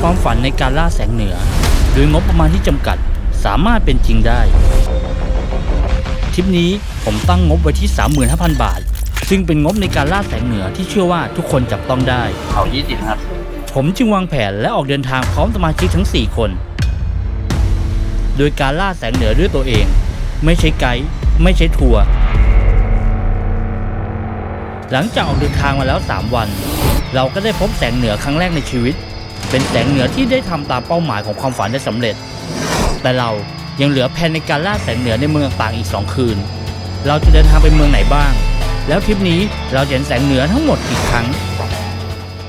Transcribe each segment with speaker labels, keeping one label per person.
Speaker 1: ความฝันในการล่าแสงเหนือ โดยงบประมาณที่จำกัดสามารถเป็นจริงได้ ทริปนี้ผมตั้งงบไว้ที่ 35,000 บาท ซึ่งเป็นงบในการล่าแสงเหนือที่เชื่อว่าทุกคนจับต้องได้
Speaker 2: เขายี่สิบครับ
Speaker 1: ผมจึงวางแผนและออกเดินทางพร้อมสมาชิกทั้ง 4 คน โดยการล่าแสงเหนือด้วยตัวเอง ไม่ใช่ไกด์ไม่ใช่ทัวร์หลังจากออกเดินทางมาแล้ว 3 วัน เราก็ได้พบแสงเหนือครั้งแรกในชีวิต เป็นแสงเหนือที่ได้ทำตามเป้าหมายของความฝันได้สำเร็จ แต่เรายังเหลือแผนในการล่าแสงเหนือในเมืองต่างอีก 2 คืน เราจะเดินทางไปเมืองไหนบ้าง แล้วทริปนี้เราจะเห็นแสงเหนือทั้งหมดกี่ครั้ง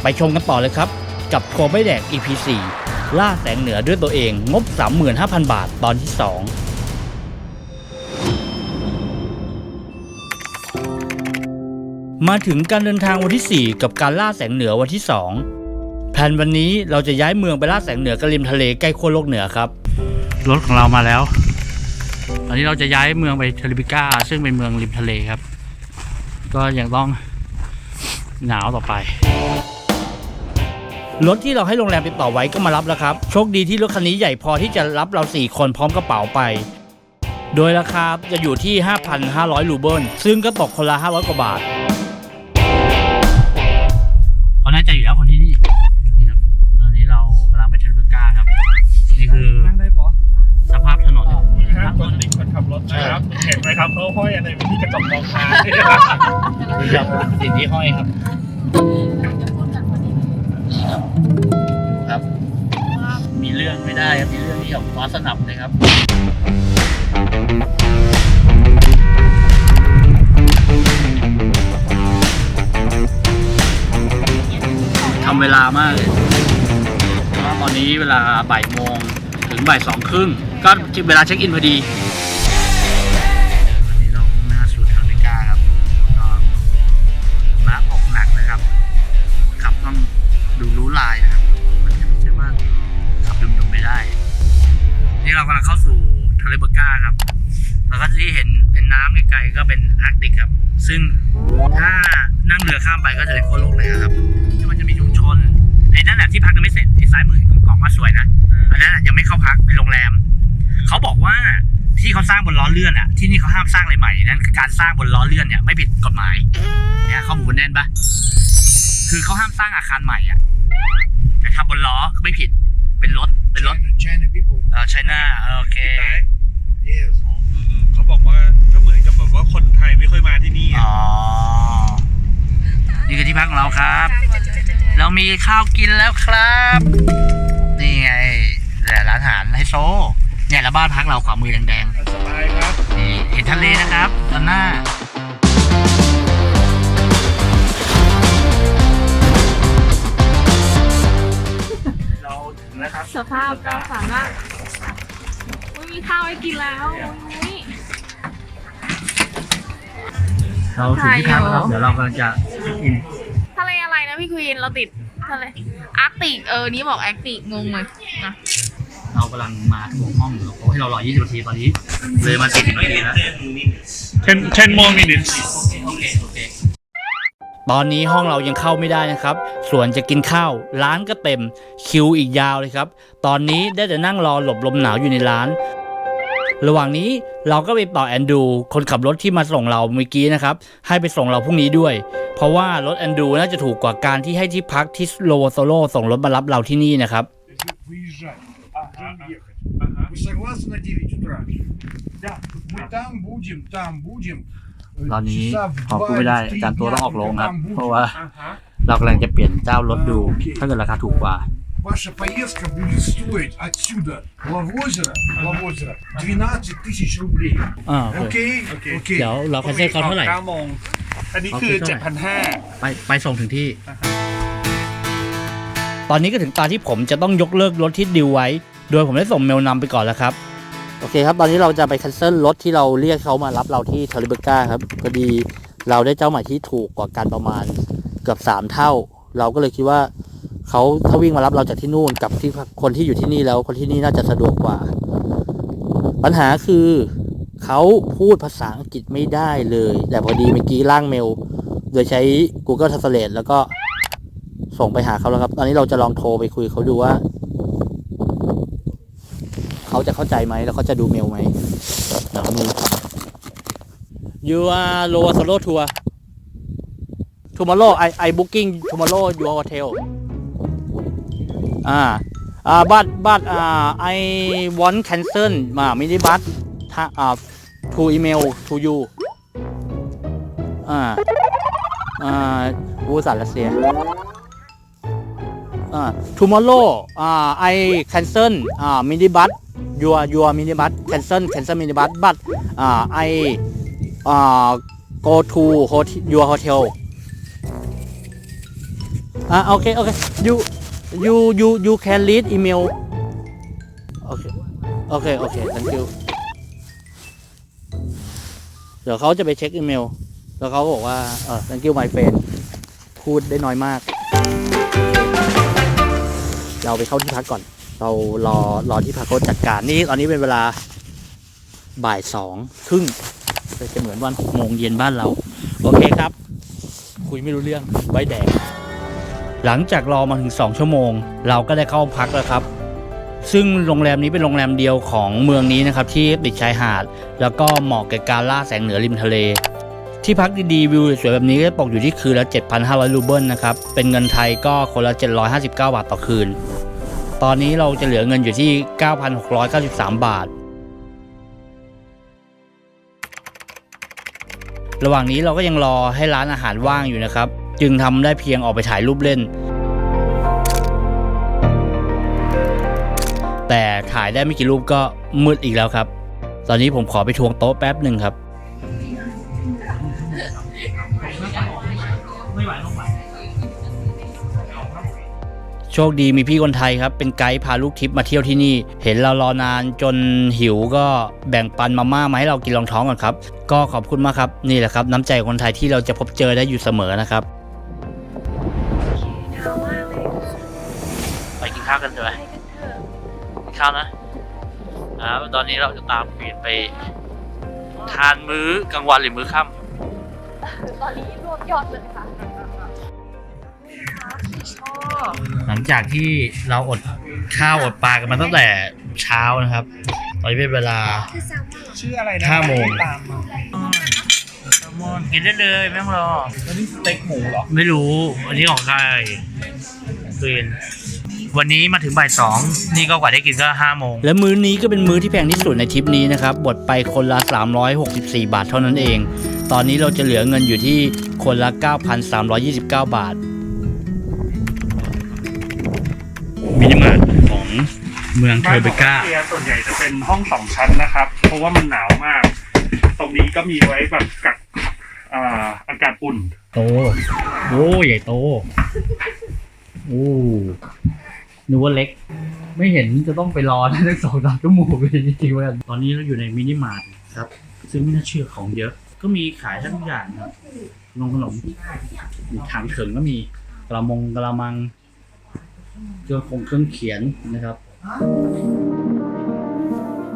Speaker 1: ไปชมกันต่อเลยครับ กับทัวร์ใบแดก EP 4ล่าแสงเหนือด้วยตัวเองงบ 35,000 บาทตอนที่ 2มาถึงการเดินทางวันที่ 4 กับการล่าแสงเหนือวันที่2 ผนวันนี้เราจะย้ายเมืองไปล่าแสงเหนือกันริมทะเลใกล้ขั้วโลกเหนือครับ รถของเรามาแล้ว ตอนนี้เราจะย้ายเมืองไปเทลิบิก้า ซึ่งเป็นเมืองริมทะเลครับ ก็ยังต้องหนาวต่อไป รถที่เราให้โรงแรมติดต่อไว้ก็มารับแล้วครับ โชคดีที่รถคันนี้ใหญ่พอที่จะรับเรา 4 คนพร้อมกระเป๋าไป โดยราคาจะอยู่ที่ 5,500รูเบิลซึ่งก็ตกคนละ500กว่าบาท น
Speaker 3: ขับรถนะครับเห็นไหมครับเขาห้อยอะไรไว้ที่กระจกมองข้าง
Speaker 1: นี่ครับสิ่งที่ห้อยครับครับ มีเรื่องไม่ได้ครับมีเรื่องที่แบบฟ้าสนับเลยครับ ทำเวลามากเลยเพราะว่าตอนนี้เวลาบ่ายโมงถึงบ่ายสองครึ่งก็เวลาเช็คอินพอดี เขาสร้างบนล้อเลื่อนอะที่นี่เขาห้ามสร้างอะไรใหม่นั่นคือการสร้างบนล้อเลื่อนเนี่ยไม่ผิดกฎหมายเนี่ยข้อมูลแน่นปะคือเขาห้ามสร้างอาคารใหม่อะแต่ทำบนล้อก็ไม่ผิดเป็นรถเป็นรถ
Speaker 4: China, China people.
Speaker 1: เออไชน่าโอเค
Speaker 4: Yes.
Speaker 3: เขาบอกว่าก็เหมือนกับแบบว่าคนไทยไม่ค่อยมาที่นี่
Speaker 1: อ๋อนี่คือที่พักของเราครับ เรามีข้าวกินแล้วครับ นี่ไงแต่ร้านอาหารไฮโซ เนี่ยแล้วบ้านพักเราขวามือแดงๆ
Speaker 3: สบายครับ
Speaker 1: นี่เห็นทะเลนะครับตอนหน้า
Speaker 3: เราถึงแล้วครับ
Speaker 5: สภาพเราสามารถไม่มีข้าวให้กินแล้วอุ๊ย
Speaker 1: เราถึงที่พักแล้วครับเดี๋ยวเรากำลังจะเช็คอิน
Speaker 5: ทะเลอะไรนะพี่ควีนเราติดทะเลอาร์กติกเออ นี่บอกแอร์กติกงงเลยนะ
Speaker 1: เรากำลังมาถึงห้องเขาให้เรารอ 20 นาทีตอนนี้ เลยมา 40 นาทีแล้ว
Speaker 3: 10 10 more minutes
Speaker 1: โอเค โอเค ตอนนี้ห้องเรายังเข้าไม่ได้นะครับ ส่วนจะกินข้าว ร้านก็เต็ม คิวอีกยาวเลยครับ ตอนนี้ได้แต่นั่งรอหลบลมหนาวอยู่ในร้าน ระหว่างนี้เราก็ไปต่อแอนดู คนขับรถที่มาส่งเราเมื่อกี้นะครับ ให้ไปส่งเราพรุ่งนี้ด้วย เพราะว่ารถแอนดูน่าจะถูกกว่าการที่ให้ที่พักที่โลโซโลส่งรถมารับเราที่นี่นะครับ
Speaker 4: Выезжать.
Speaker 3: Ага.
Speaker 4: Будем ехать.
Speaker 3: Ага.
Speaker 4: Вы согласны на 9 утра? Да. Мы там будем, там будем. Э,
Speaker 1: ตอนนี้
Speaker 4: часа в
Speaker 1: พอ
Speaker 4: два
Speaker 1: พูดไม่ได้
Speaker 4: или в
Speaker 1: อา
Speaker 4: три
Speaker 1: จารย์ตัวต้องออก
Speaker 4: дня
Speaker 1: โรงครับ
Speaker 4: там будем.
Speaker 1: เพราะว่า
Speaker 3: อ่าฮะ
Speaker 1: เรากำลังจะเปลี่ยนเจ้ารถดู ถ้าเกิดราคาถูกกว่า
Speaker 4: Ваша поездка будет стоить отсюда, Лавозера, Лавозера, 12 тысяч рублей.
Speaker 1: อ่าโอเค
Speaker 4: Окей?
Speaker 3: Окей.
Speaker 1: เดี๋ยวเราคันเซิลเขาเท่าไหร่
Speaker 3: 9โมง อันนี้คือ
Speaker 1: เอาไปเท่าไหร่
Speaker 3: 7,500
Speaker 1: ไปไปส่งถึงที่ ตอนนี้ก็ถึงตาที่ผมจะต้องยกเลิกรถที่ดิวไว้ โดยผมได้ส่งเมลนำไปก่อนแล้วครับ โอเคครับ ตอนนี้เราจะไปคันเซิลรถที่เราเรียกเขามารับเราที่เทอริเบกาครับพอดีเราได้เจ้าหม่ที่ถูกกว่ากันประมาณเกือบสามเท่า เราก็เลยคิดว่าเขาถ้าวิ่งมารับเราจากที่นู่นกับที่คนที่อยู่ที่นี่แล้วคนที่นี่น่าจะสะดวกกว่า ปัญหาคือเขาพูดภาษาอังกฤษไม่ได้เลย แต่พอดีเมื่อกี้ร่างเมล โดยใช้ Google Translate แล้วก็ส่งไปหาเขาแล้วครับ ตอนนี้เราจะลองโทรไปคุยเขาดูว่า เขาจะเข้าใจไหมแล้วเขาจะดูเมลไหมเดี๋ยวมี You are lower solo tour tomorrow I I booking tomorrow your hotel อ่าอ่า but but อ่า I want cancel มา mini bus ถ้าอ่า to email to you อ่าอ่าผู้สารรัสเซียอ่า tomorrow อ่า I cancel อ่า ยัวยัวมินิบัสแคนเซิลแคนเซิลมินิบัสบัตอ่าไออ่าโกทูโฮยัวโฮเทลอ่าโอเค โอเคยูยูยูยูแคนลีดอีเมลโอเค โอเค โอเค thank you เดี๋ยวเขาจะไปเช็คอีเมล แล้วเขาบอกว่า เออ thank you my friend พูดได้น้อยมาก เราไปเข้าที่พักก่อน เรารอรอที่พักเขาจัดการนี่ตอนนี้เป็นเวลาบ่ายสองครึ่งจะเหมือนวันหกโมงเย็นบ้านเรา โอเคครับ คุยไม่รู้เรื่องไว้แดงหลังจากรอมาถึง 2 ชั่วโมง เราก็ได้เข้าพักแล้วครับ ซึ่งโรงแรมนี้เป็นโรงแรมเดียวของเมืองนี้นะครับ ที่ติดชายหาด แล้วก็เหมาะกับการล่าแสงเหนือริมทะเล ที่พักดีๆวิวสวยแบบนี้ก็ตกอยู่ที่คืนละ 7,500รูเบิลนะครับ เป็นเงินไทยก็คนละ 759 บาทต่อคืน ตอนนี้เราจะเหลือเงินอยู่ที่ 9,693 บาท ระหว่างนี้เราก็ยังรอให้ร้านอาหารว่างอยู่นะครับ จึงทำได้เพียงออกไปถ่ายรูปเล่น แต่ถ่ายได้ไม่กี่รูปก็มืดอีกแล้วครับ ตอนนี้ผมขอไปทวงโต๊ะแป๊บหนึ่งครับ ชคดีมีพี่คนไทยครับ เป็นไกด์พาลูกทริปมาเที่ยวที่นี่ เห็นเรารอนานจนหิวก็แบ่งปันมาม่ามาให้เรากินรองท้องก่อนครับ ก็ขอบคุณมากครับ นี่แหละครับ น้ำใจคนไทยที่เราจะพบเจอได้อยู่เสมอนะครับไปกินข้าวกันเถอะกินข้าวนะอ่าตอนนี้เราจะตามเปลี่ยนไปทานมื้อกลางวันหรือมื้อค่ำ
Speaker 5: ตอนนี้รวบยอดเลยค่ะ
Speaker 1: หลังจากที่เราอดข้าวอดปลากันมาตั้งแต่เช้านะครับ ตอนนี้เป็นเวลา
Speaker 3: ชื่ออะไรนะ
Speaker 1: ห้าโมง
Speaker 3: ตามมา
Speaker 1: กินได้เลยไม่ต้องรอ
Speaker 3: แล้วนี่สเต็กหมูเหรอ
Speaker 1: ไม่รู้อันนี้ของใครเนวันนี้มาถึงบ่ายสองนี่ก็กว่าได้กินก็ห้าโมงและมื้อนี้ก็เป็นมื้อที่แพงที่สุดในทริปนี้นะครับบดไปคนละ 364 บาทเท่านั้นเอง ตอนนี้เราจะเหลือเงินอยู่ที่คนละ 9,329 บาท เมืองเทอร์เบกา
Speaker 3: บ้นของรัสเซียส่วนใหญ่จะเป็นห้องสองชั้นนะครับ เพราะว่ามันหนาวมาก ตรงนี้ก็มีไว้แบบกักอ่าอากาศอุ่น
Speaker 1: โต โอ้ใหญ่โต โอ้นึกว่าเล็ก ไม่เห็นจะต้องไปรอทั้งสองสามชั่วโมงเลยจริงๆว่าตอนนี้เราอยู่ในมินิมาร์ทครับ ซึ่งไม่น่าเชื่อของเยอะ ก็มีขายทั้งอย่างครับนมขนมมีถังเถิงก็มีกระมงกระมัง เครื่องคงเครื่องเขียนนะครับ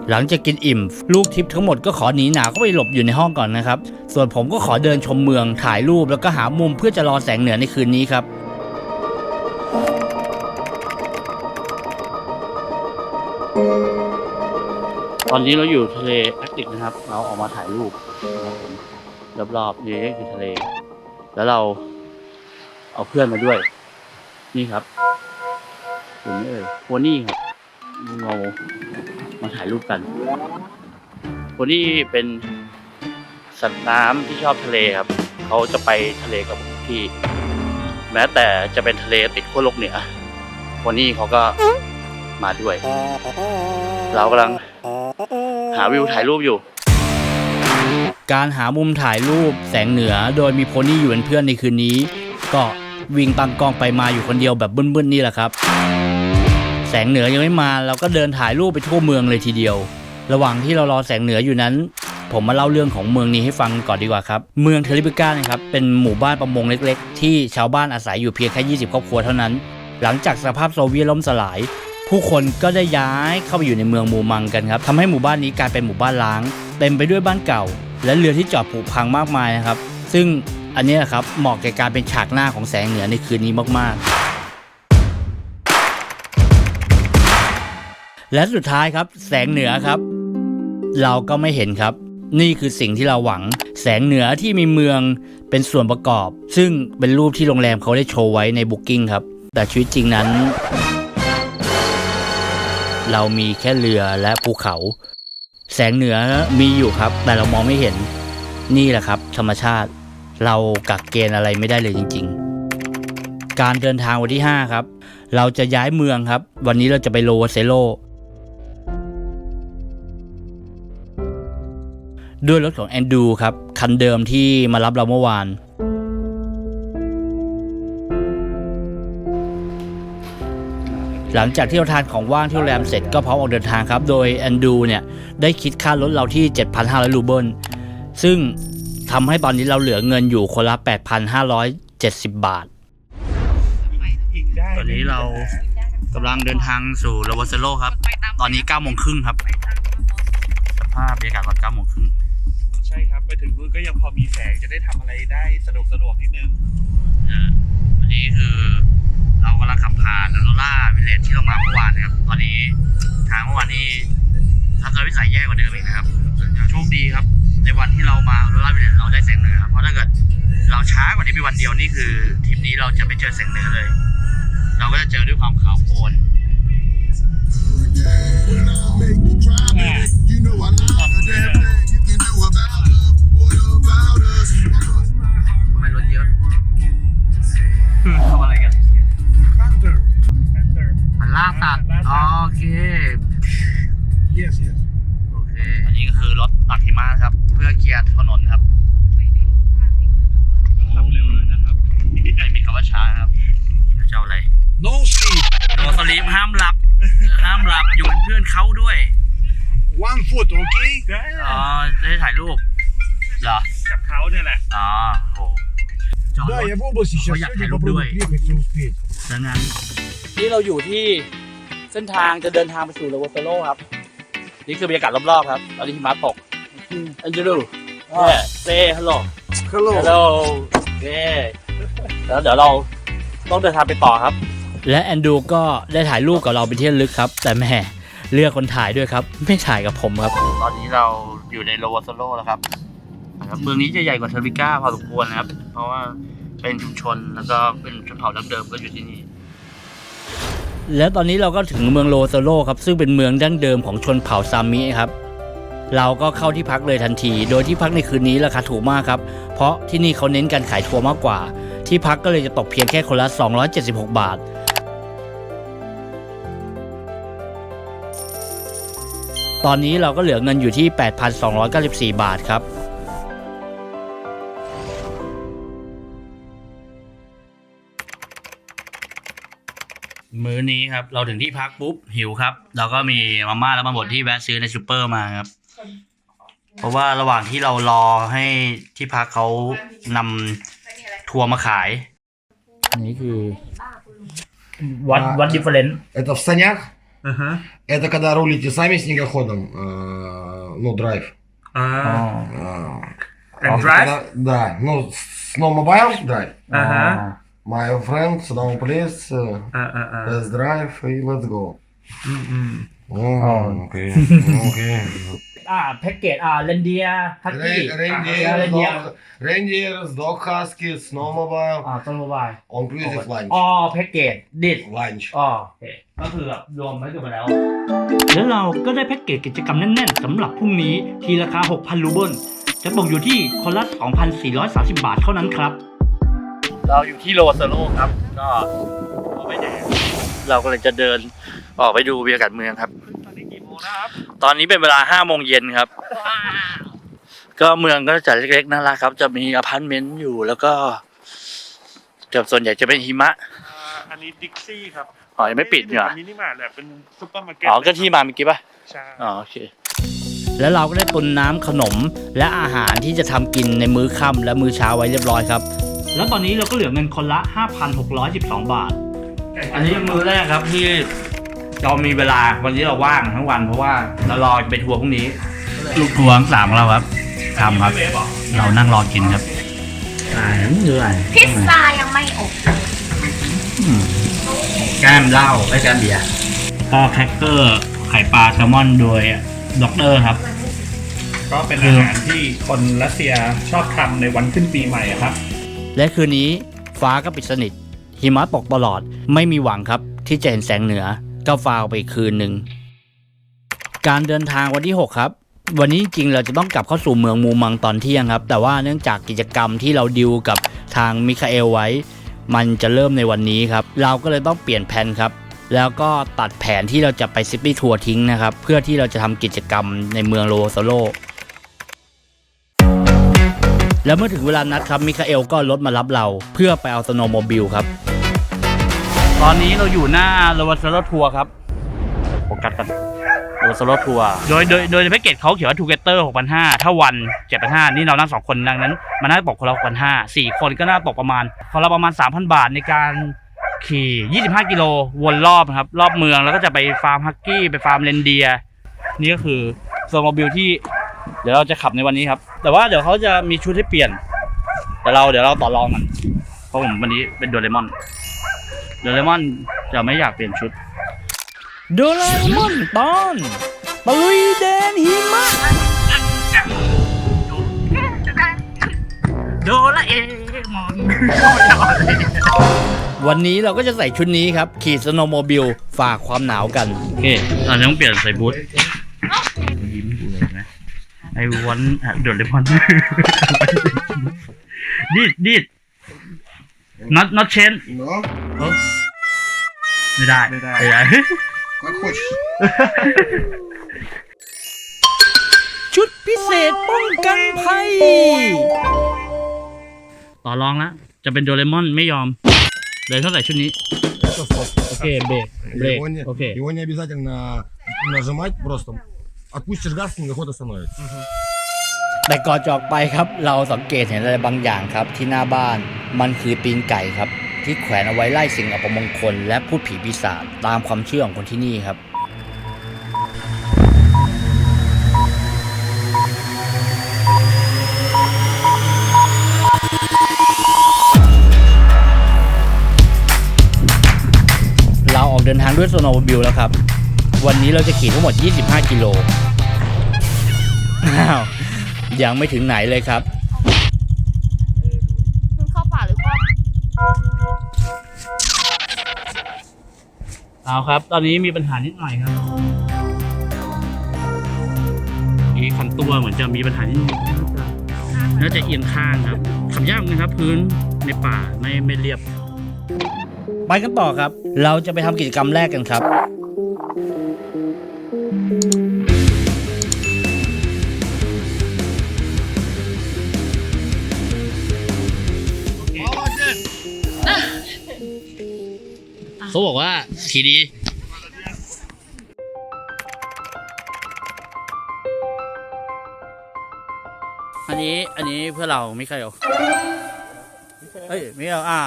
Speaker 1: หลังจากกินอิ่ม ลูกทิพย์ทั้งหมดก็ขอหนีหนาวก็ไปหลบอยู่ในห้องก่อนนะครับ ส่วนผมก็ขอเดินชมเมืองถ่ายรูปแล้วก็หามุมเพื่อจะรอแสงเหนือในคืนนี้ครับตอนนี้เราอยู่ทะเลแอคติกนะครับ เราออกมาถ่ายรูปนะครับผมรอบๆนี่คือทะเล แล้วเราเอาเพื่อนมาด้วย นี่ครับเห็นไหมเอ่ยโพนี่ครับ เรามาถ่ายรูปกันโพนี่เป็นสัตว์น้ำที่ชอบทะเลครับ เขาจะไปทะเลกับทุกที่ แม้แต่จะเป็นทะเลติดขั้วโลกเหนือโพนี่เขาก็มาด้วย เรากำลังหาวิวถ่ายรูปอยู่ การหามุมถ่ายรูปแสงเหนือโดยมีโพนี่อยู่เป็นเพื่อนในคืนนี้ ก็วิ่งตั้งกล้องไปมาอยู่คนเดียวแบบบึ้นๆนี่แหละครับ แสงเหนือยังไม่มาเราก็เดินถ่ายรูปไปทั่วเมืองเลยทีเดียว ระหว่างที่เรารอแสงเหนืออยู่นั้น ผมมาเล่าเรื่องของเมืองนี้ให้ฟังก่อนดีกว่าครับ เมืองเทริบิก้านะครับเป็นหมู่บ้านประมงเล็ก ๆ ที่ชาวบ้านอาศัยอยู่เพียงแค่20 ครอบครัวเท่านั้น หลังจากสภาพโซเวียตล่มสลาย ผู้คนก็ได้ย้ายเข้าไปอยู่ในเมืองมูมังกันครับทำให้หมู่บ้านนี้กลายเป็นหมู่บ้านล้าง เต็มไปด้วยบ้านเก่า และเรือที่จอดผุพังมากมายนะครับซึ่งอันนี้นะครับเหมาะแก่การเป็นฉากหน้าของแสงเหนือในคืนนี้มากๆ และสุดท้ายครับ แสงเหนือครับ เราก็ไม่เห็นครับ นี่คือสิ่งที่เราหวัง แสงเหนือที่มีเมืองเป็นส่วนประกอบ ซึ่งเป็นรูปที่โรงแรมเขาได้โชว์ไว้ในบุ๊กิ้งครับ แต่ชีวิตจริงนั้น เรามีแค่เรือและภูเขา แสงเหนือมีอยู่ครับ แต่เรามองไม่เห็นนี่แหละครับ ธรรมชาติเรากักเกณฑ์อะไรไม่ได้เลยจริง ๆ การเดินทางวันที่ 5 ครับ เราจะย้ายเมืองครับ วันนี้เราจะไปโลเซโล ด้วยรถของแอนดูครับ คันเดิมที่มารับเราเมื่อวานหลังจากที่เราทานของว่างที่โรงแรมเสร็จก็พร้อมออกเดินทางครับ โดยแอนดูเนี่ยได้คิดค่ารถเราที่ 7,500 รูเบิล ซึ่งทำให้ตอนนี้เราเหลือเงินอยู่คนละ 8,570 บาท
Speaker 3: อิงได้
Speaker 1: ตอนนี้เรากำลังเดินทางสู่โลวาเซโลครับ ตอนนี้9โมงครึ่งครับ สภาพบรรยากาศตอน9โมงครึ่ง
Speaker 3: ช่ครับไปถึงนู่นก็ยังพอมีแสงจะได้ทำอะไรได้สะดวกสะดวกนิดนึง
Speaker 1: อ่าอันนี้คือเรากำลังขับผ่านโรล่าวิลเลจที่เรามาเมื่อวานนะครับ ตอนนี้ทางเมื่อวานนี้ทัศนวิสัยแย่กว่าเดิมอีกนะครับโชคดีครับ ในวันที่เรามาโรล่าวิลเลจเราได้แสงเหนือครับเพราะถ้าเกิดเราช้ากว่านี้ไปวันเดียวนี่คือทริปนี้เราจะไม่เจอแสงเหนือเลย เราก็จะเจอด้วยความขาวโพลน
Speaker 2: When I make you try me, you know I love the damn thing
Speaker 1: ทำไมรถเยอะทำอะไรกัน
Speaker 4: Hunter.
Speaker 1: มันล่าสัตว์โอเค
Speaker 4: Yes, yes.
Speaker 1: โอเค อันนี้ก็คือรถตักหิมะครับ เพื่อเคลียร์ถนนครับ
Speaker 3: ขับเร็วด้วยนะครับ
Speaker 1: ไม่มีคำว่าช้าครับเจ้าอะไร
Speaker 4: No sleep.
Speaker 1: โนสลีปห้ามหลับ ห้ามหลับอยู่เป็นเพื่อนเขาด้วย
Speaker 4: One foot, okay?
Speaker 3: ได้
Speaker 1: อ๋อจะให้ถ่ายรูป เหรอ
Speaker 3: กับเขาเนี่ยแหละ
Speaker 1: อ๋อโหจอดร
Speaker 4: Да,
Speaker 1: ถ
Speaker 4: я в области сейчас
Speaker 1: Ой, я
Speaker 4: сегодня
Speaker 1: люблю
Speaker 4: попробую
Speaker 1: и-
Speaker 4: приехать и успеть.
Speaker 1: ดังนั้นนี่เราอยู่ที่เส้นทางจะเดินทางไปสู่โลวาเซโลครับ นี่คือบรรยากาศรอบๆครับ ตอนนี้หิมะตกอันเจลูเนี่ยเซ่ฮัลโหล
Speaker 4: Hello.
Speaker 1: ฮัลโหลเย้แล้วเดี๋ยวเราต้องเดินทางไปต่อครับ และแอนดูก็ได้ถ่ายรูปกับเราเป็นที่ระลึกครับ แต่แม่เลือกคนถ่ายด้วยครับ ไม่ถ่ายกับผมครับ ตอนนี้เราอยู่ในโลวาโซโลแล้วครับ นะครับเมืองนี้จะใหญ่กว่าเทอร์บิก้าพอสมควรนะครับ เพราะว่าเป็นชุมชนแล้วก็เป็นชนเผ่าดั้งเดิมก็อยู่ที่นี่แล้วตอนนี้เราก็ถึงเมืองโลโซโลครับ ซึ่งเป็นเมืองดั้งเดิมของชนเผ่าซามิครับ เราก็เข้าที่พักเลยทันที โดยที่พักในคืนนี้ราคาถูกมากครับ เพราะที่นี่เขาเน้นการขายทัวร์มากกว่า ที่พักก็เลยจะตกเพียงแค่คนละ 276 บาทตอนนี้เราก็เหลือเงินอยู่ที่ 8,294 บาทครับ มื้อนี้ครับเราถึงที่พักปุ๊บหิวครับ เราก็มีมาม่าแล้วมาบดที่แวะซื้อในซูเปอร์มาครับ เพราะว่าระหว่างที่เรารอให้ที่พักเขานำทัวร์มาขาย นี่คือ วัดวัดดิฟเฟรนซ์
Speaker 6: Это в санях.
Speaker 3: อ่าฮะ
Speaker 6: Это когда рулите сами снегоходом, э, ну, драйв.
Speaker 3: อ่า
Speaker 6: А,
Speaker 3: And
Speaker 6: а
Speaker 3: drive?
Speaker 6: когда- да, ну, snowmobile драйв.
Speaker 3: อ่าฮะ
Speaker 6: My friend, snow place, uh,
Speaker 3: อ่าอ่าอ่า
Speaker 6: test drive, и let's go.
Speaker 3: อืมอืม
Speaker 6: Oh, okay, okay.
Speaker 1: อ่าแพ็กเกจอ่าเรนเดียฮักกี้
Speaker 6: Re- Reindeer,
Speaker 1: Reindeer.
Speaker 6: dog, reindeer, dog husky, snowmobile,
Speaker 1: อ่าต้นโมบาย
Speaker 6: all inclusive lunch.
Speaker 1: อ๋อแพ็กเกจดิด
Speaker 6: Lunch.
Speaker 1: อ๋อโอเคก็คือแบบรวมไว้กันไปแล้ว แล้วเราก็ได้แพ็กเกจกิจกรรมแน่นๆสำหรับพรุ่งนี้ทีราคา 6,000 รูเบิลจะตกอยู่ที่คนละ 2,430 บาทเท่านั้นครับ เราอยู่ที่โลเซโลครับ ก็เอาไปแดงเราก็เลยจะเดินออกไปดูบรรยากาศเมืองครับ
Speaker 3: ตอนนี้กี่โมงนะครับ
Speaker 1: ตอนนี้เป็นเวลา5โมงเย็นครับก็เมืองก็จะเล็กๆน่ารักครับ จะมีอพาร์ตเมนต์อยู่แล้วก็เกือบส่วนใหญ่จะเป็นหิมะ
Speaker 3: อ่าอันนี้ดิกซี่ครับ
Speaker 1: อ๋อยังไม่ปิดเหรอ
Speaker 3: มินิมาร์ทแหละเป็นซุปเปอร์มาร์เก็ต
Speaker 1: อ๋อก็ที่มาเมื่อกี้ป่ะ
Speaker 3: ใช่
Speaker 1: อ๋อโอเค แล้วเราก็ได้ตุนน้ำขนมและอาหารที่จะทำกินในมื้อค่ำและมื้อเช้าไว้เรียบร้อยครับ แล้วตอนนี้เราก็เหลือเงินคนละ 5,612 บาท อันนี้มื้อแรกครับที่เรามีเวลาวันนี้เราว่างทั้งวันเพราะว่าเรารอไปทัวร์พรุ่งนี้ ลูกทัวร์ทั้งสามของเราครับทำครับ เรานั่งรอกินครับอ่าเหนื่อย
Speaker 5: พิซซ่ายังไม่อบ
Speaker 1: แก้มเหล้าไม่แก้มเบียร์ก็แคคเกอร์ข่ปลาแซลมอนโดยด็อกเตอร์ครับ
Speaker 3: ก็เป็นอาหารที่คนรัสเซียชอบทำในวันขึ้นปีใหม่อะครับ
Speaker 1: และคืนนี้ฟ้าก็ปิดสนิท หิมะตกตลอดไม่มีหวังครับที่จะเห็นแสงเหนือก็ฟาวไปคืนหนึ่ง การเดินทางวันที่ 6 ครับ วันนี้จริงเราจะต้องกลับเข้าสู่เมืองมูมังตอนเที่ยงครับ แต่ว่าเนื่องจากกิจกรรมที่เราดิวกับทางมิคาเอลไว้ มันจะเริ่มในวันนี้ครับ เราก็เลยต้องเปลี่ยนแผนครับ แล้วก็ตัดแผนที่เราจะไปซิตี้ทัวร์ทิ้งนะครับ เพื่อที่เราจะทำกิจกรรมในเมืองโลโซโล แล้วเมื่อถึงเวลานัดครับมิคาเอลก็รถมารับเราเพื่อไปเอาสโนว์โมบิลครับ ตอนนี้เราอยู่หน้าโรวัสโลทัวร์ครับโฟกัสกันโรวัสโลทัวร์โดยโดยโดยในแพ็กเกจเขาเขียนว่าทูเกเตอร์6,500ถ้าวัน7,500นี่เรานั่งสองคนดังนั้น มันน่าจะตกคนละ6,500สี่คนก็น่าตกประมาณคนละประมาณ3,000บาทในการขี่ 25 กิโลวนรอบนะครับ รอบเมืองแล้วก็จะไปฟาร์มฮักกี้ ไปฟาร์มเรนเดียร์นี่ก็คือโซนโมบิลที่ เดี๋ยวเราจะขับในวันนี้ครับ แต่ว่าเดี๋ยวเขาจะมีชุดให้เปลี่ยน แต่เราเดี๋ยวเราต่อรองกันเพราะผมวันนี้เป็นโดเรมอนโดเรมอนจะไม่อยากเปลี่ยนชุดโดเรมอนตอนตะลุยแดนหิมะโดราเอมอนวันนี้เราก็จะใส่ชุดนี้ครับ ขี่สโนว์โมบิลฝากความหนาวกัน โอเคเราจะต้องเปลี่ยนใส่บูทยิ้มกูเลยนะ ไอวันโดเรมอน ดิดดิด not not change
Speaker 6: Но,
Speaker 1: ไม่ได้
Speaker 3: ไม่ได้
Speaker 1: ไม่ได้
Speaker 6: как хочешь.
Speaker 1: ชุดพิเศษป้องกันภัย ต่อรองแล้ว จะเป็นโดเรมอนไม่ยอม เลยเท่าไหร่ชุดนี้
Speaker 6: Это стоп.
Speaker 1: โอเค เบรก เบรก
Speaker 6: Его не,
Speaker 1: โอเค
Speaker 6: его не обязательно нажимать, просто отпустишь газ, снегоход остановится.
Speaker 1: แต่ก่อนจะออกไปครับ เราสังเกตเห็นอะไรบางอย่างครับ ที่หน้าบ้าน มันคือตีนไก่ครับ ที่แขวนเอาไว้ไล่สิ่งอัปมงคล และพูดผีปีศาจตามความเชื่อของคนที่นี่ครับ เราออกเดินทางด้วยโซโนว์บิลแล้วครับ วันนี้เราจะขี่ทั้งหมด 25 กิโลอ้าวยังไม่ถึงไหนเลยครับ
Speaker 5: คุณเข้าป่าหรือเข้า
Speaker 1: เอาครับ ตอนนี้มีปัญหานิดหน่อยครับนี่คันตัวเหมือนจะมีปัญหานิดหน่อยน่าจะเอียงข้างครับขับยากนะครับ พื้นในป่าไม่ไม่เรียบ ไปกันต่อครับ เราจะไปทำกิจกรรมแรกกันครับ เขาบอกว่าขี่ดี อันนี้อันนี้เพื่อเราไม่ใช่หรอเฮ้ยไม่เอาอ่า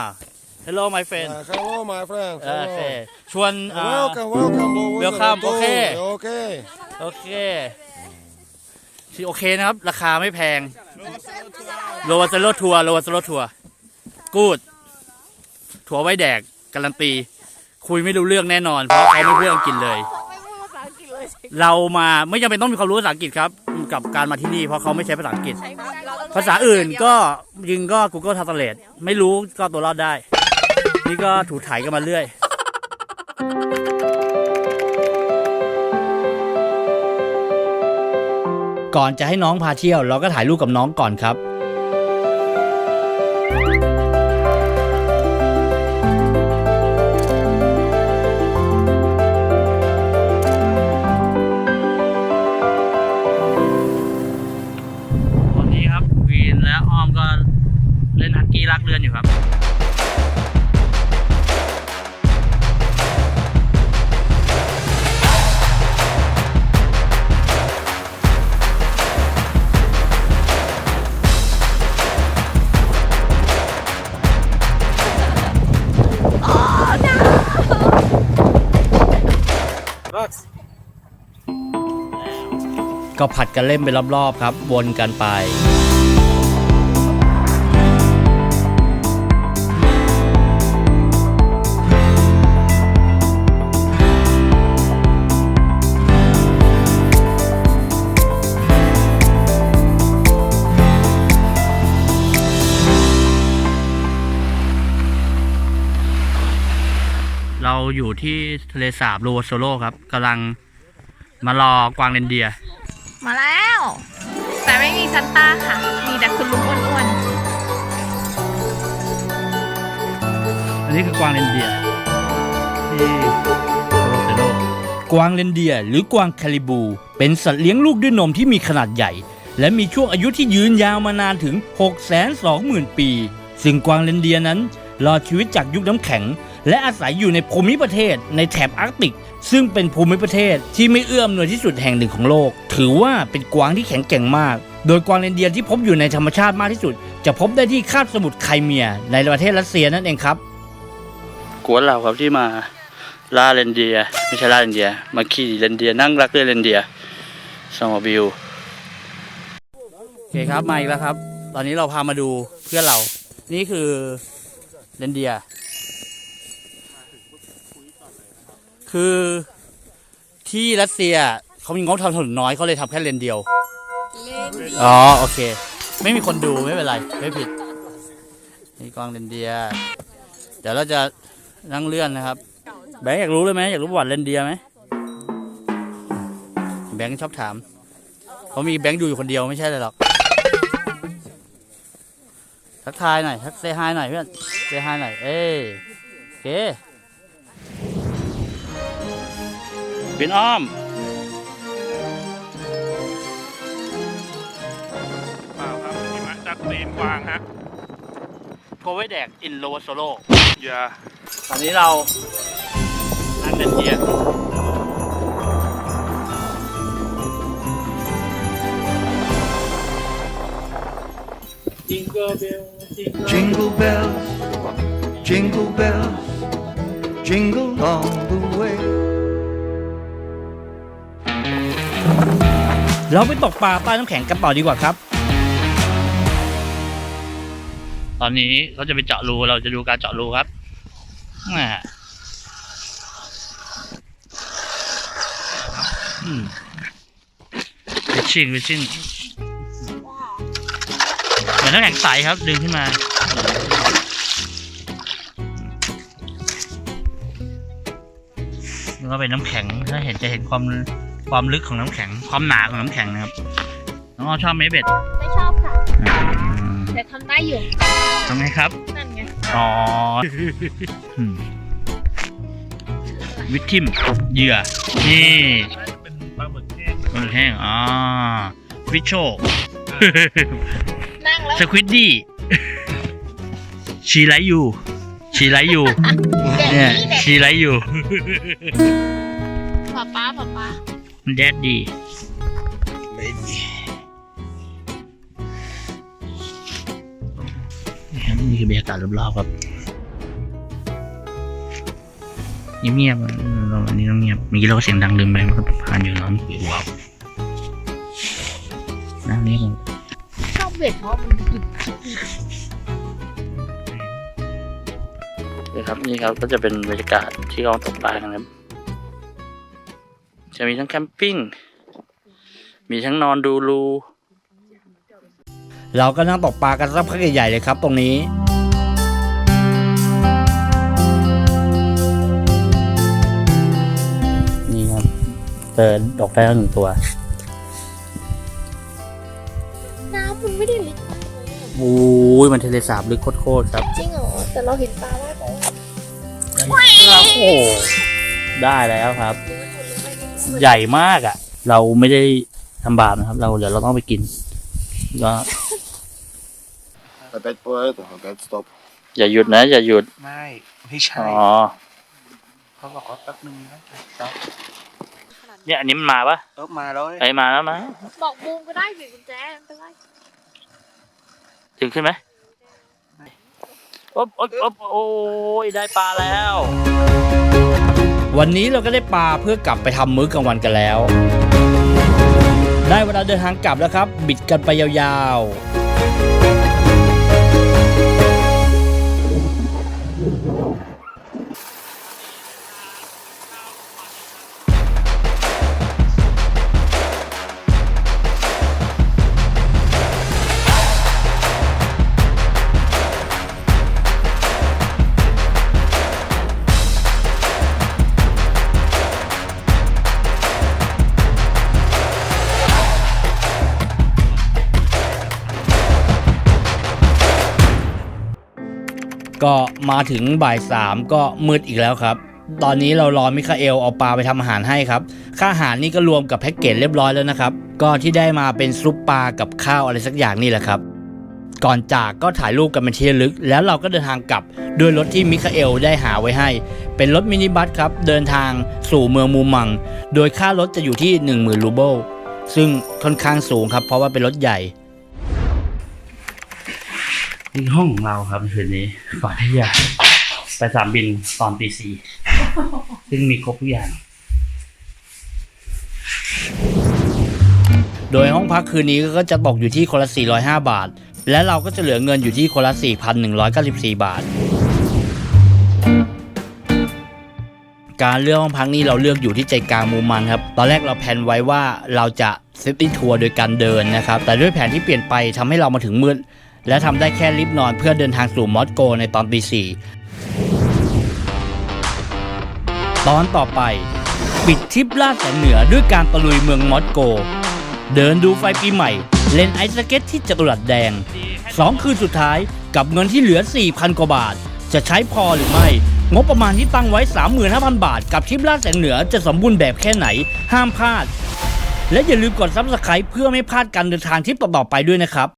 Speaker 1: Hello my friend
Speaker 6: Uh, hello, my friend.
Speaker 1: โอเคชวนอ่า
Speaker 6: Welcome, welcome. Lowozero.
Speaker 1: Welcome, okay.
Speaker 6: Okay.
Speaker 1: โอเคที่โอเคนะครับ ราคาไม่แพงโลวัสโลทัวร์โลวัสโลทัวร์กูดถั่วไว้แดก การันตี คุยไม่รู้เรื่องแน่นอน เพราะเขาไม่พูดอังกฤษเลย
Speaker 5: ไม่พูดภาษาอังกฤษเลย
Speaker 1: เรามาไม่จำเป็นต้องมีความรู้ภาษาอังกฤษครับ กับการมาที่นี่เพราะเขาไม่ใช้ภาษาอังกฤษ
Speaker 5: ใช้ไม่ได้เราต้อง
Speaker 1: ภาษาอื่นก็ยิงก็ Google Translate ไม่รู้ก็ตัวรอดได้ นี่ก็ถูถ่ายกันมาเรื่อยก่อนจะให้น้องพาเที่ยว เราก็ถ่ายรูปกับน้องก่อนครับ ตอนนี้ครับวีนและอ้อมก็เล่นฮักกี้ลากเลื่อนอยู่ครับ ก็ผัดกันเล่นไปรอบๆครับ วนกันไปเราอยู่ที่ทะเลสาบโรโซโลครับกำลังมารอกวางเรนเดีย
Speaker 5: มาแล้ว แต่ไม่มีซันต้าค่ะ มีแต่คุณลุงอ้วน
Speaker 1: อันนี้คือกวางเรนเดียร์ที่โรโซโล
Speaker 7: กวางเรนเดียร์หรือกวางแคลิบู เป็นสัตว์เลี้ยงลูกด้วยนมที่มีขนาดใหญ่ และมีช่วงอายุที่ยืนยาวมานานถึง 620,000 ปี ซึ่งกวางเรนเดียร์นั้นรอดชีวิตจากยุคน้ำแข็ง และอาศัยอยู่ในภูมิประเทศในแถบอาร์กติก ซึ่งเป็นภูมิประเทศที่ไม่เอื้อมหน่วยที่สุดแห่งหนึ่งของโลก ถือว่าเป็นกวางที่แข็งแกร่งมาก โดยกวางเรนเดียร์ที่พบอยู่ในธรรมชาติมากที่สุด จะพบได้ที่คาบสมุทรไครเมีย ในประเทศรัสเซียนั่นเองครับ
Speaker 1: กวนเราครับที่มาล่าเรนเดียร์ไม่ใช่ล่าเรนเดียร์มาขี่เรนเดียร์นั่งรักเรือเรนเดียร์สมอบิลโอเคครับมาอีกแล้วครับ ตอนนี้เราพามาดูเพื่อนเรา นี่คือเรนเดียร์ คือที่รัสเซียเขามีงบทำถนนน้อยเขาเลยทำแค่เลนเดียว อ๋อโอเค ไม่มีคนดูไม่เป็นไรไม่ผิดนี่กวางเรนเดียร์เดี๋ยวเราจะนั่งเลื่อนนะครับ แบงค์อยากรู้เลยไหมอยากรู้ประวัติเรนเดียร์ไหมแบงค์ชอบถามเขามีแบงค์ดูอยู่คนเดียวไม่ใช่เลยหรอกทักทายหน่อยทักเซฮายหน่อยเพื่อนเซฮายหน่อยเอ้ยโอเค เป็นอ้อม
Speaker 3: เปล่าครับหิมะจากตีนกวางฮะ
Speaker 1: โกเวแดกอินโลโซโล
Speaker 3: อย่า
Speaker 1: ตอนนี้เรานั่งเรนเดียร์
Speaker 8: Jingle bells, jingle bells, jingle all the
Speaker 7: เราไปตกปลาใต้น้ำแข็งกันต่อดีกว่าครับ
Speaker 1: ตอนนี้เขาจะไปเจาะรูเราจะดูการเจาะรูครับแหมฟิชชิ่งฟิชิ่งเหมือนน้ำแข็งใสครับ ดึงขึ้นมาแล้วก็เป็นน้ำแข็งถ้าเห็นจะเห็นความ ความลึกของน้ำแข็ง ความหนาของน้ำแข็งนะครับ น้องอ้อชอบไหมเบ็ด
Speaker 5: ๆไม่ชอบค่ะ
Speaker 1: อืม
Speaker 5: แต่ทำได้อยู่
Speaker 1: ทำไงครับ
Speaker 5: นั่นไง
Speaker 1: อ๋ออืมวิทิมเหยื่อ นี่
Speaker 3: เป็นปลาหมึกแห้ง
Speaker 1: ปลาหมึกแห้งอ๋อฟิชโช
Speaker 5: นั่งแล้ว
Speaker 1: สควิดดี้ ชีไลอยู่ ชีไลอยู่ เนี่ย ชีไลอยู่
Speaker 5: ป๊าป๊าป๊าป๊า
Speaker 1: แดดดีนี่คือบรรยากาศรอบๆครับเงียบๆอะเราอันนี้ต้องเงียบเมื่อกี้เราก็เสียงดังลืมไปมันก็ผ่านอยู่เน้องว้าวนั่งนี่ผม
Speaker 5: ชอบเบ็ดเพราะมันหยุด
Speaker 1: เลยครับนี่ครับก็จะเป็นบรรยากาศที่กองตกปลากันครับ จะมีทั้งแคมปิ้ง มีทั้งนอนดูรู
Speaker 7: เราก็นั่งตกปลากันสักพักใหญ่ๆเลยครับตรงนี้
Speaker 1: นี่ครับเจอดอกแรกหนึ่งตัว
Speaker 5: น้ำมันไม่ได้ลึก
Speaker 1: โอ้ยมันทะเลสาบลึกโคตรๆครับ
Speaker 5: จริงเหรอ แต่เราเห็นปลาว่าแต่
Speaker 1: ครับโอ้ได้แล้วครับ ใหญ่มากอ่ะ เราไม่ได้ทำบาปนะครับ เราเดี๋ยวเราต้องไปกินก็
Speaker 2: Опять по это, опять стоп.
Speaker 1: อย่าหยุดนะ อย่าหยุด
Speaker 3: ไม่ไม่ใช่
Speaker 1: อ๋อ
Speaker 3: เขาบอกว่าแป๊บนึงนะ
Speaker 1: เนี่ยอันนี้มันมาปะ
Speaker 3: เออมาแล้ว
Speaker 1: ไอ้ยมาแล้วนะ
Speaker 5: บอกบูมก็ได้สิกุญแจไม่เป็นไร
Speaker 1: ถึงขึ้นไหมโอ๊บโอ๊บโอ๊บโอ้ยได้ปลาแล้ว
Speaker 7: วันนี้เราก็ได้ปลาเพื่อกลับไปทำมื้อกลางวันกันแล้ว ได้เวลาเดินทางกลับแล้วครับ บิดกันไปยาวๆ
Speaker 1: ก็มาถึงบ่ายสามก็มืดอีกแล้วครับ ตอนนี้เรารอมิคาเอลเอาปลาไปทำอาหารให้ครับ ค่าอาหารนี่ก็รวมกับแพ็กเกจเรียบร้อยแล้วนะครับ ก็ที่ได้มาเป็นซุปปลากับข้าวอะไรสักอย่างนี่แหละครับ ก่อนจากก็ถ่ายรูปกันเป็นที่ระลึก แล้วเราก็เดินทางกลับด้วยรถที่มิคาเอลได้หาไว้ให้ เป็นรถมินิบัสครับ เดินทางสู่เมืองมูมัง โดยค่ารถจะอยู่ที่ 10,000รูเบิลซึ่งค่อนข้างสูงครับ เพราะว่าเป็นรถใหญ่ นี่ห้องของเราครับคืนนี้ก่อนที่จะไปสามบินตอนตีสี่ซึ่งมีครบทุกอย่าง โดยห้องพักคืนนี้ก็จะตกอยู่ที่คนละ 405 บาท และเราก็จะเหลือเงินอยู่ที่คนละ 4,194 บาท การเลือกห้องพักนี้เราเลือกอยู่ที่ใจกลางมูมันครับ ตอนแรกเราแผนไว้ว่าเราจะเซตตี้ทัวร์โดยการเดินนะครับ แต่ด้วยแผนที่เปลี่ยนไปทำให้เรามาถึงมืด และทำได้แค่ลิฟต์นอนเพื่อเดินทางสู่มอสโกในตอนตีสี่ตอนต่อไป ปิดทริปล่าแสงเหนือด้วยการตะลุยเมืองมอสโก เดินดูไฟปีใหม่ เล่นไอซ์สเก็ตที่จัตุรัสแดง2คืนสุดท้ายกับเงินที่เหลือ 4,000 กว่าบาท จะใช้พอหรือไม่ งบประมาณที่ตั้งไว้ 35,000 บาท กับทริปล่าแสงเหนือจะสมบูรณ์แบบแค่ไหน ห้ามพลาด และอย่าลืมกดซับสไคร b ์เพื่อไม่พลาดการเดินทางทริปต่อๆไปด้วยนะครับ